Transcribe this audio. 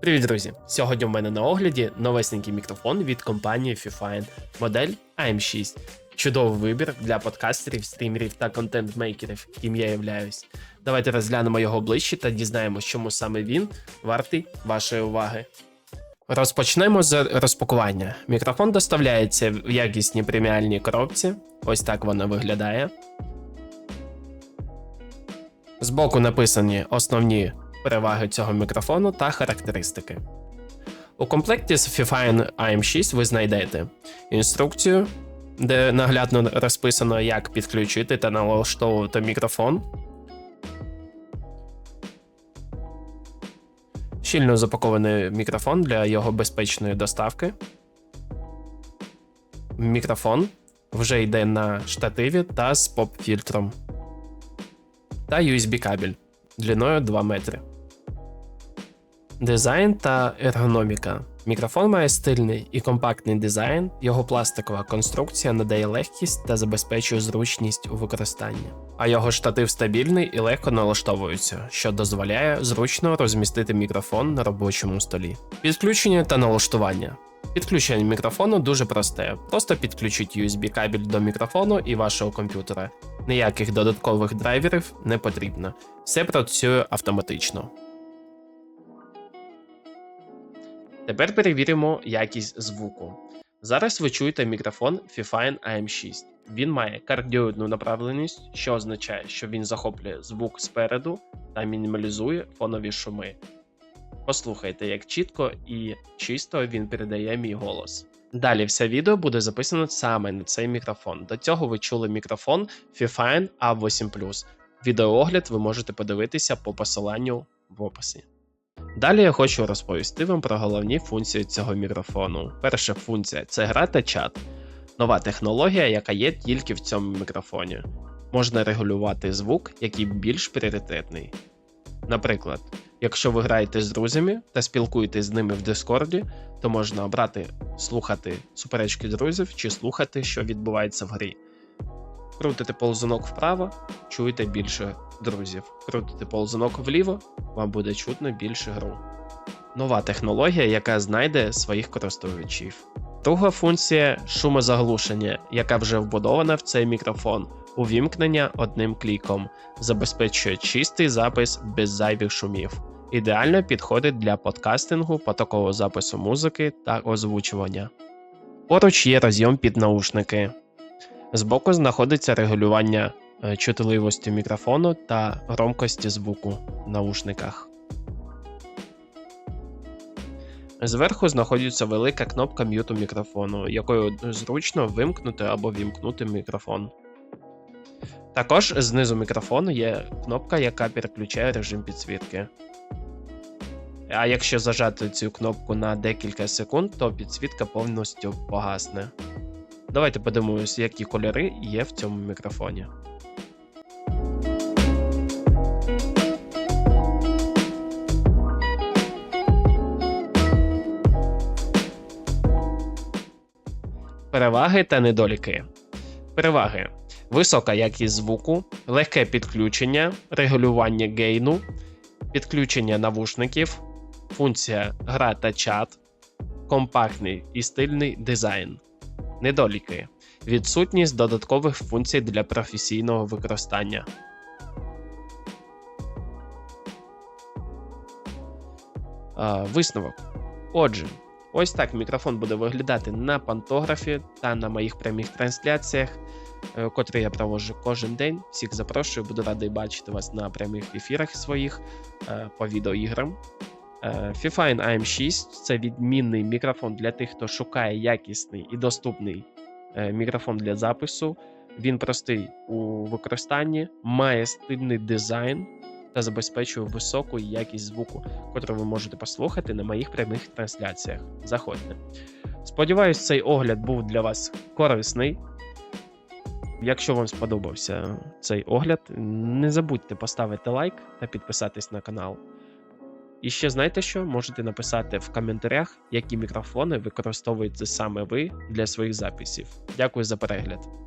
Привіт, друзі! Сьогодні в мене на огляді новесенький мікрофон від компанії Fifine, модель AM6. Чудовий вибір для подкастерів, стрімерів та контент-мейкерів, яким я являюсь. Давайте розглянемо його ближче та дізнаємось, чому саме він вартий вашої уваги. Розпочнемо з розпакування. Мікрофон доставляється в якісній преміальній коробці. Ось так вона виглядає. Збоку написані основні переваги цього мікрофону та характеристики. У комплекті з Fifine AM6 ви знайдете інструкцію, де наглядно розписано, як підключити та налаштовувати мікрофон. Щільно запакований мікрофон для його безпечної доставки. Мікрофон вже йде на штативі та з поп-фільтром. Та USB-кабель длиною 2 метри. Дизайн та ергономіка. Мікрофон має стильний і компактний дизайн, його пластикова конструкція надає легкість та забезпечує зручність у використанні. А його штатив стабільний і легко налаштовується, що дозволяє зручно розмістити мікрофон на робочому столі. Підключення та налаштування. Підключення мікрофону дуже просте. Просто підключіть USB кабель до мікрофону і вашого комп'ютера. Ніяких додаткових драйверів не потрібно. Все працює автоматично. Тепер перевіримо якість звуку. Зараз ви чуєте мікрофон Fifine AM6. Він має кардіоїдну направленість, що означає, що він захоплює звук спереду та мінімалізує фонові шуми. Послухайте, як чітко і чисто він передає мій голос. Далі все відео буде записано саме на цей мікрофон. До цього ви чули мікрофон Fifine A8 Відеоогляд ви можете подивитися по посиланню в описі. Далі я хочу розповісти вам про головні функції цього мікрофону. Перша функція це гра та чат. Нова технологія, яка є тільки в цьому мікрофоні. Можна регулювати звук, який більш пріоритетний. Наприклад, якщо ви граєте з друзями та спілкуєтесь з ними в Дискорді, то можна обрати слухати суперечки друзів чи слухати, що відбувається в грі. Крутите ползунок вправо, чуєте більше друзів. Крутите ползунок вліво, вам буде чутно більше гру. Нова технологія, яка знайде своїх користувачів. Друга функція шумозаглушення, яка вже вбудована в цей мікрофон. Увімкнення одним кліком, забезпечує чистий запис без зайвих шумів. Ідеально підходить для подкастингу, потокового запису музики та озвучування. Поруч є розйом під наушники. Збоку знаходиться регулювання е, чутливості мікрофону та громкості звуку в наушниках. Зверху знаходиться велика кнопка м'юту мікрофону, якою зручно вимкнути або вімкнути мікрофон. Також знизу мікрофону є кнопка, яка переключає режим підсвітки. А якщо зажати цю кнопку на декілька секунд, то підсвітка повністю погасне. Давайте подивимось, які кольори є в цьому мікрофоні. Переваги та недоліки. Переваги: висока якість звуку, легке підключення, регулювання гейну, підключення навушників, функція гра та чат, компактний і стильний дизайн. Недоліки. Відсутність додаткових функцій для професійного використання. А, Висновок. Отже, ось так мікрофон буде виглядати на пантографі та на моїх прямих трансляціях, е, котрі я проводжу кожен день. Всіх запрошую, буду радий бачити вас на прямих ефірах своїх е, по відеоіграм. Е, Fifine AM6 це відмінний мікрофон для тих, хто шукає якісний і доступний е, мікрофон для запису. Він простий у використанні, має стильний дизайн та забезпечує високу якість звуку, котру ви можете послухати на моїх прямих трансляціях. Заходьте. Сподіваюсь, цей огляд був для вас корисний. Якщо вам сподобався цей огляд, не забудьте поставити лайк та підписатись на канал. І ще знаєте що? Можете написати в коментарях, які мікрофони використовуєте саме ви для своїх записів. Дякую за перегляд.